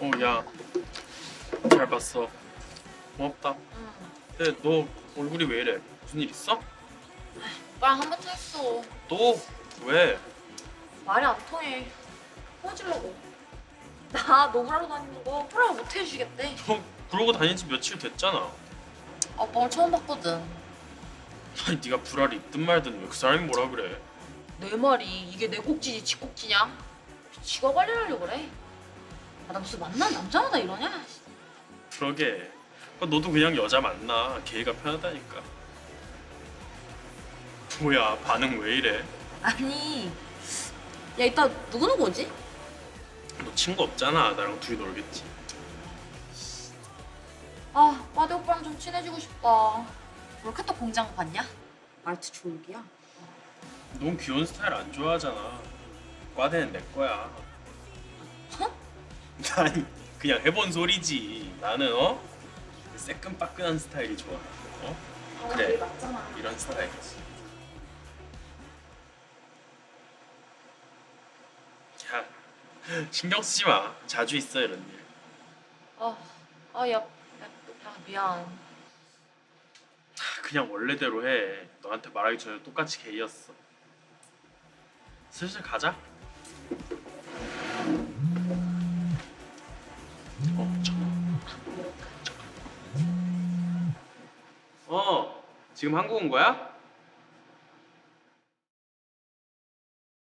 어, 야. 잘 봤어. 고맙다. 응. 근데 너 얼굴이 왜 이래? 무슨 일 있어? 오빠랑 한바탕 했어. 또? 왜? 말이 안 통해. 헤어지려고. 나 노브라로 다니는 거 허락 못 해주겠대. 너 그러고 다닌 지 며칠 됐잖아. 아, 오빠를 처음 봤거든. 아니 네가 불알 있든 말든 왜 그 사람이 뭐라 그래? 내 말이 이게 내 꼭지지 지 꼭지냐? 지가 관리하려고 그래. 아, 나 무슨 만난 남자마다 이러냐? 그러게. 그러니까 너도 그냥 여자 만나. 걔가 편하다니까. 뭐야 반응 왜 이래? 아니, 야 이따 누구 누구 오지? 너 친구 없잖아. 나랑 둘이 놀겠지. 아, 마대 오빠랑 좀 친해지고 싶다. 몰카톡 공장 봤냐? 말투 졸기야. 넌 귀여운 스타일 안 좋아하잖아. 과대는 내 거야. 아니 그냥 해본 소리지. 나는 어 새끈빠끈한 스타일이 좋아. 어 그래. 맞잖아. 이런 스타일이지. 야 신경 쓰지 마. 자주 있어 이런 일. 아, 아, 야, 야, 야 미안. 그냥 원래대로 해. 너한테 말하기 전에 똑같이 게이였어. 슬슬 가자. 어, 전화. 전화. 어, 지금 한국 온 거야?